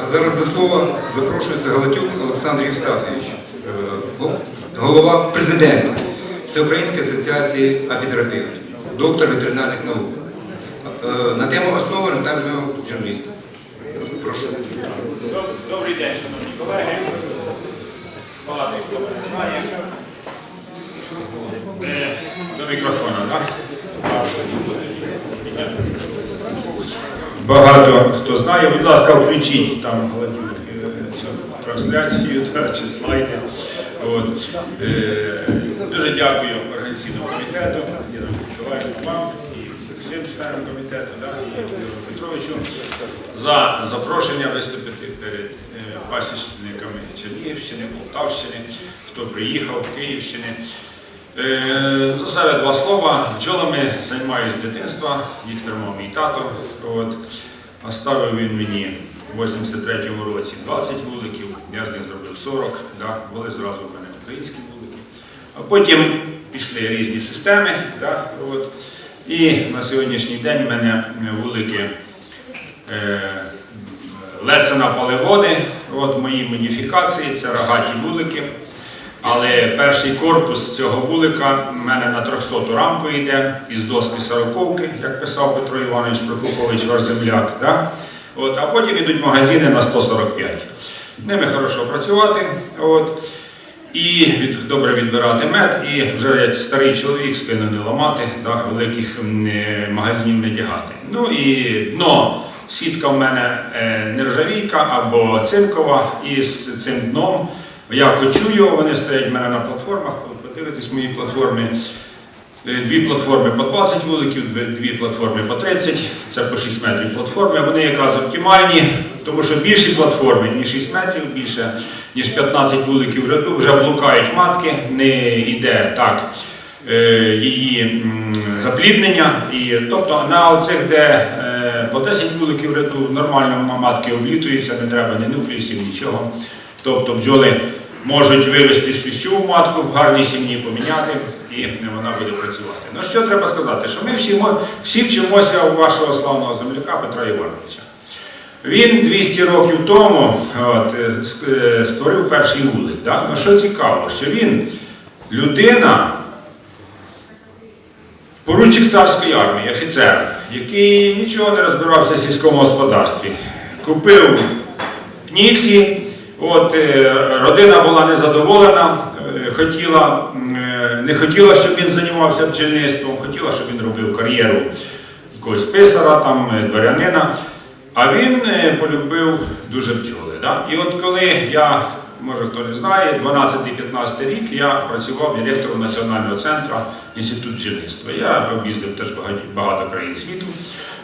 А зараз до слова запрошується Галатюк Олександр Євстатович, е, голова президента Всеукраїнської асоціації апітерапевтів, доктор ветеринарних наук. Е, На тему основи рентального журналіста. Прошу. Добрий день, шановні колеги. Знає. Е, До мікрофона, так? Багато хто знає. Будь ласка, включіть там е, трансляцію та, чи слайди. От. Е, Дуже дякую організаційному комітету, вам і всім членам комітету, да, і Петровичу за запрошення виступити перед е, пасічниками Чернігівщини, Полтавщини, хто приїхав, Київщини. Е, За два слова. Бджолами займаюся з дитинства, їх тримав мій тато. Оставив він мені в 83-му році 20 вуликів, я з них зробив 40, да. були зразу в мене українські вулики. А потім пішли різні системи. Да. От. І на сьогоднішній день в мене вулики е, Лецена Поливоди, от мої модифікації, це рогаті вулики. Але перший корпус цього вулика в мене на 300 рамку йде із доски сороковки, як писав Петро Іванович Прокопович Варземляк. Да? От, а потім йдуть магазини на 145. Ними хорошо працювати. От. І від, добре відбирати мед, і вже старий чоловік спину не ламати, да, великих е, магазинів не тягати. Ну і дно, сітка в мене е, нержавійка або цинкова, і з цим дном я кочую, вони стоять в мене на платформах, подивитись мої платформи. Е, Дві платформи по 20 вуликів, дві- платформи по 30, це по 6 метрів платформи. Вони якраз оптимальні, тому що більші платформи, ніж 6 метрів, більше ніж 15 вуликів в ряду, вже блукають матки, не йде так е, її запліднення. І, тобто на оцих, де е, по 10 вуликів в ряду, нормально матки облітуються, не треба ні нуклеїсів, нічого. Тобто бджоли можуть вивести свіщову матку в гарній сім'ї, поміняти, і вона буде працювати. Ну що треба сказати? Що ми всі, всі вчимося у вашого славного земляка Петра Івановича. Він 200 років тому от, е, е, створив перший вулик. Да? Ну що цікаво, що він людина, поручик царської армії, офіцер, який нічого не розбирався в сільському господарстві. Купив пніці, от, е, родина була незадоволена, е, хотіла, е, не хотіла, щоб він займався бджільництвом, хотіла, щоб він робив кар'єру якогось писара, там, дворянина. А він полюбив дуже бджоли. Да? І от коли я, може хто не знає, 12-15 рік я працював директором Національного центру Інституту бджільництва. Я об'їздив теж багато, країн світу.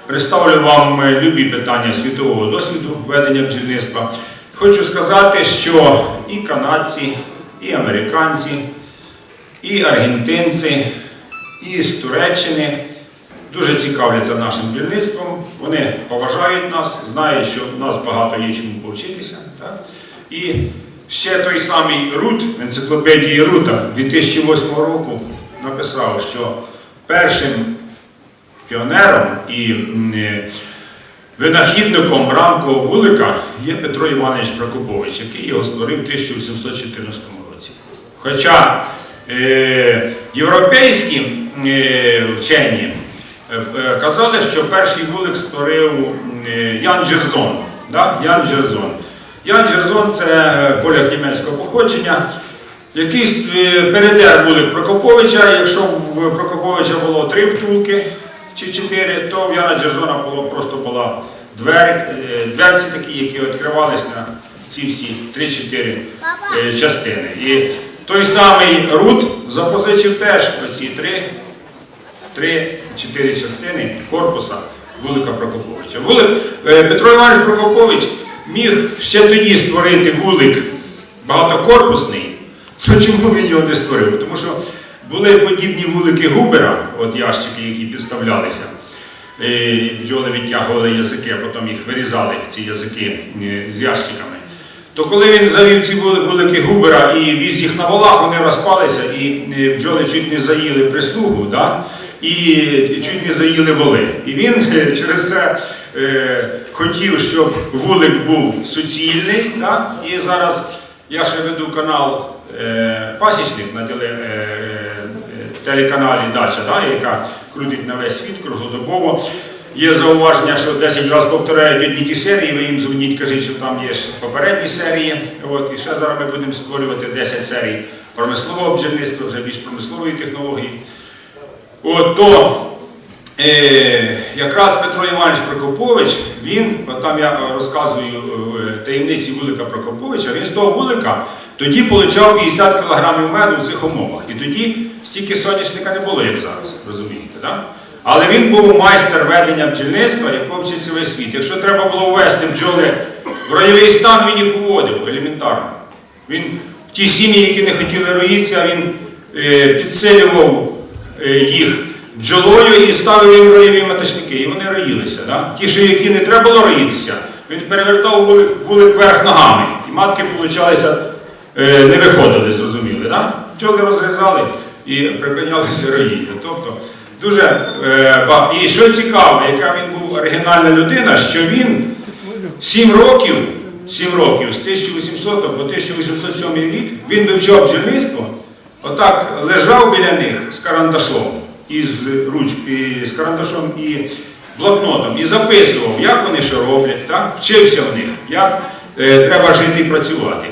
Представлю вам любі питання світового досвіду ведення бджільництва. Хочу сказати, що і канадці, і американці, і аргентинці, і з Туреччини дуже цікавляться нашим бджільництвом. Вони поважають нас, знають, що в нас багато є чому повчитися. Так? І ще той самий Рут в енциклопедії Рута 2008 року написав, що першим піонером і е, винахідником рамкового вулика є Петро Іванович Прокопович, який його створив в 1814 році. Хоча е, європейські е, вчені е, казали, що перший вулик створив е, Ян Джерзон. Да? Ян Джерзон. Ян Джерзон це е, поляк німецького походження, який е, передер вулик Прокоповича. Якщо в Прокоповича було три втулки чи чотири, то в Яна Джерзона було просто була двері, е, дверці такі, які відкривались на ці всі 3-4 е, частини. І той самий Рут запозичив теж оці три три-чотири частини корпуса вулика Прокоповича. Вулик, е, Петро Іванович Прокопович міг ще тоді створити вулик багатокорпусний. Ну чому він його не створив? Тому що були подібні вулики Губера, от ящики, які підставлялися. Е, Бджоли відтягували язики, а потім їх вирізали, ці язики е, з ящиками. То коли він завів ці вулики Губера і віз їх на волах, вони розпалися, і е, бджоли чуть не заїли прислугу, да? і чуть не заїли воли. І він е, через це е, хотів, щоб вулик був суцільний. Так? І зараз я ще веду канал е, Пасічник на теле, е, е, телеканалі Дача, да, яка крутить на весь світ круглодобово. Є зауваження, що 10 разів повторяють одні ті серії, ви їм дзвоніть, кажіть, що там є попередні серії. От, і ще зараз ми будемо створювати 10 серій промислового бджільництва, вже більш промислової технології. От, то якраз Петро Іванович Прокопович, він, там я е, розказую е, таємниці вулика Прокоповича, він з того вулика тоді получав 50 кг меду в цих умовах. І тоді стільки соняшника не було, як зараз, розумієте, так? Але він був майстер ведення бджільництва, якого вчиться весь світ. Якщо треба було ввести бджоли в ройовий стан, він їх виводив елементарно. Він в ті сім'ї, які не хотіли роїтися, він е, підсилював е, їх бджолою і ставив їм роєві маточники, і вони роїлися. Да? Ті, що які не треба було роїтися, він перевертав вулик, вверх ногами. І матки, получалися, е, не виходили, зрозуміли. Да? Бджоли розрізали і припинялися роїння. Тобто, дуже е, І що цікаво, яка він був оригінальна людина, що він Сім років, сім років, з 1800 по 1807 рік він вивчав бджільництво, отак лежав біля них з карандашом, із ручкою, з карандашом і блокнотом, і записував, як вони що роблять, так? вчився в них, як е, треба жити і працювати.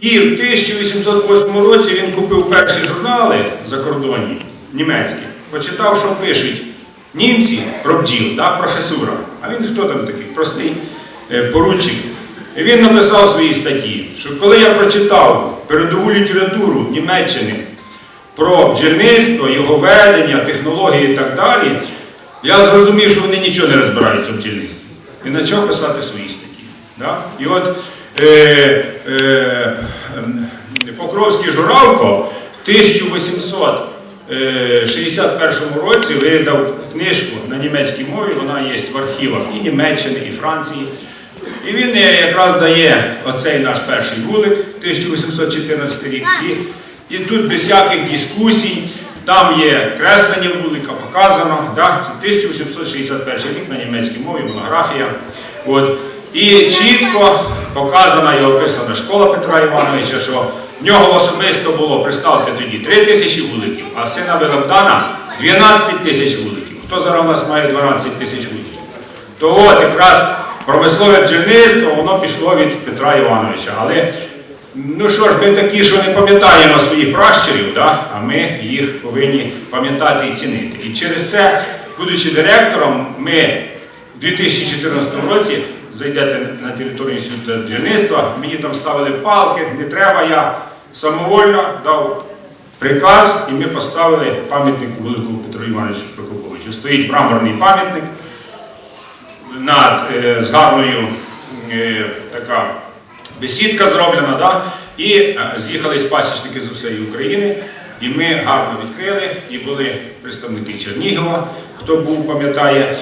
І в 1808 році він купив перші журнали закордонні, німецькі, почитав, що пишуть німці про бджіл, да, професура. А він хто там такий? Простий е, поручик. Він написав свої статті, що коли я прочитав передову літературу Німеччини про бджільництво, його ведення, технології і так далі, я зрозумів, що вони нічого не розбираються в бджільництві. І почав писати свої статті. Да? І от е, е, Покровський Журавко в 1861 році видав книжку на німецькій мові, вона є в архівах і Німеччини, і Франції. І він е, якраз дає оцей наш перший вулик 1814 рік. І тут без всяких дискусій, там є креслення вулика, показано. Да? Це 1861 рік на німецькій мові, монографія. От. І чітко показана і описана школа Петра Івановича, що в нього особисто було, представте тоді, 3 тисячі вуликів, а сина Великдана 12 тисяч вуликів. Хто зараз у нас має 12 тисяч вуликів? То от якраз промислове бджільництво, воно пішло від Петра Івановича. Але ну що ж, ми такі, що не пам'ятаємо своїх пращурів, да? а ми їх повинні пам'ятати і цінити. І через це, будучи директором, ми в 2014 році зайдете на територію інституту бджільництва, мені там ставили палки, не треба, я самовольно дав приказ, і ми поставили пам'ятник великому Петру Івановичу Прокоповичу. Стоїть мраморний пам'ятник над е, з гарною е, така бесідка зроблена, да? і е, з'їхались пасічники з усієї України. І ми гарно відкрили, і були представники Чернігова, хто був, пам'ятає.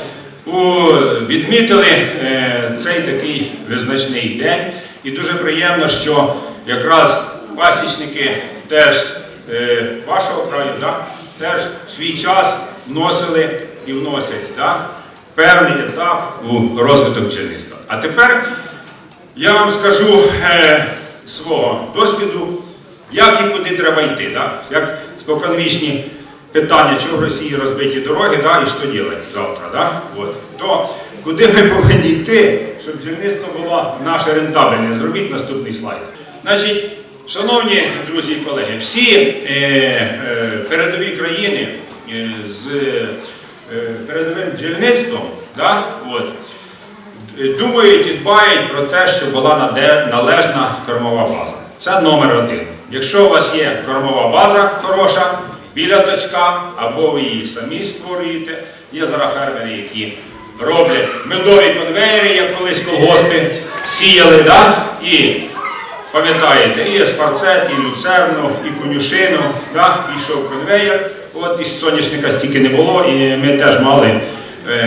Відмітили е, цей такий визначний день. І дуже приємно, що якраз пасічники теж е, вашого краю да, теж свій час вносили і вносять да, певний етап у розвиток бджільництва. А тепер я вам скажу е, свого досвіду, як і куди треба йти. Да? Як споконвічні питання, чого в Росії розбиті дороги, да? і що робити завтра. Да? От. То куди ми повинні йти, щоб бджільництво було наше рентабельне. Зробіть наступний слайд. Значить, шановні друзі і колеги, всі е, е, передові країни е, з е, передовим бджільництвом, да? От, думають і дбають про те, щоб була належна кормова база. Це номер один. Якщо у вас є кормова база хороша біля точка, або ви її самі створюєте, є зараз фермери, які роблять медові конвейери, як колись колгоспи сіяли, да? і пам'ятаєте, і еспарцет, і люцерну, і конюшину, да? йшов конвейер. От із соняшника стільки не було, і ми теж мали е,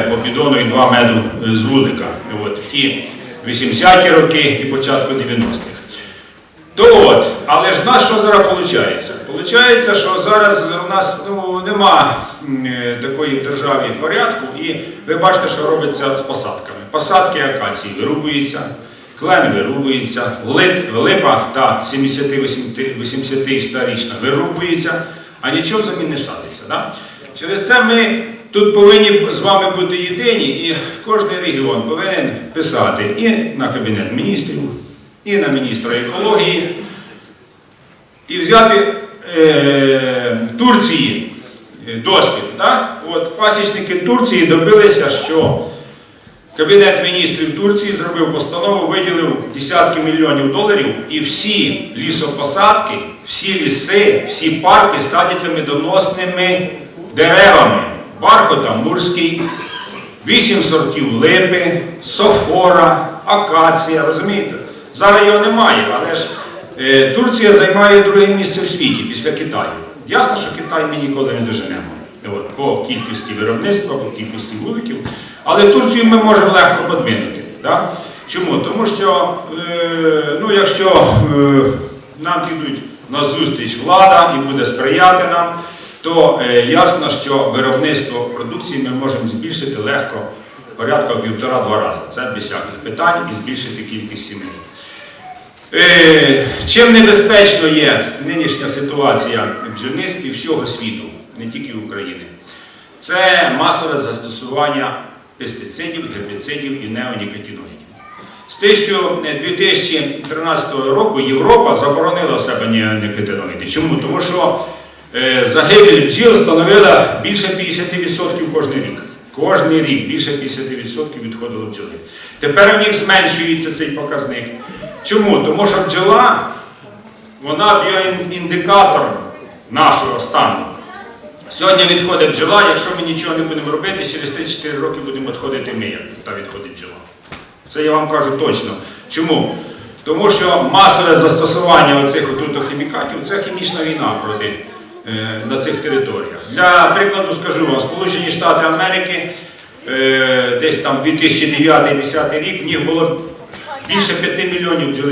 по підону і два меду е, з вулика. От, ті 80-ті роки і початку 90-х. То от, але ж в нас що зараз виходить? Получається, що зараз у нас ну, нема е, такої державі порядку, і ви бачите, що робиться з посадками. посадки акації вирубуються, клен вирубується, липа та 70 старічна вирубується, а нічого взамін не садиться. Да? Через це ми тут повинні з вами бути єдині, і кожен регіон повинен писати і на Кабінет міністрів, і на міністра екології, і взяти е, Турції е, досвід. Так? От, пасічники Турції добилися, що Кабінет міністрів Турції зробив постанову, виділив десятки мільйонів доларів, і всі лісопосадки, всі ліси, всі парки садяться медоносними деревами. Бархота Мурський, вісім сортів липи, софора, акація, розумієте? Зараз його немає, але ж е, Турція займає друге місце в світі після Китаю. Ясно, що Китай ми ніколи не доженемо. От, по кількості виробництва, по кількості вуликів. Але Турцію ми можемо легко подмінути. Да? Чому? Тому що, е, ну, якщо е, нам підуть на зустріч влада і буде сприяти нам, то е, ясно, що виробництво продукції ми можемо збільшити легко порядка в півтора-два рази. Це без всяких питань і збільшити кількість сімей. Е, Чим небезпечно є нинішня ситуація в бджільництві всього світу, не тільки України, це масове застосування пестицидів, гербіцидів і неонікотиноїдів. З 2013 року Європа заборонила в себе неонікотиноїди. Чому? Тому що е, загибель бджіл становила більше 50% кожен рік. Кожний рік більше 50% відходило бджоли. Тепер в них зменшується цей показник. Чому? Тому що бджола, вона біоіндикатор нашого стану. Сьогодні відходить бджола, якщо ми нічого не будемо робити, через 3-4 роки будемо відходити ми, як та відходить бджола. Це я вам кажу точно. Чому? Тому що масове застосування оцих отрутохімікатів це хімічна війна проти, е, на цих територіях. Для прикладу скажу вам, Сполучені Штати Америки е, десь там 2009-2010 рік в них було більше 5 мільйонів бджоли.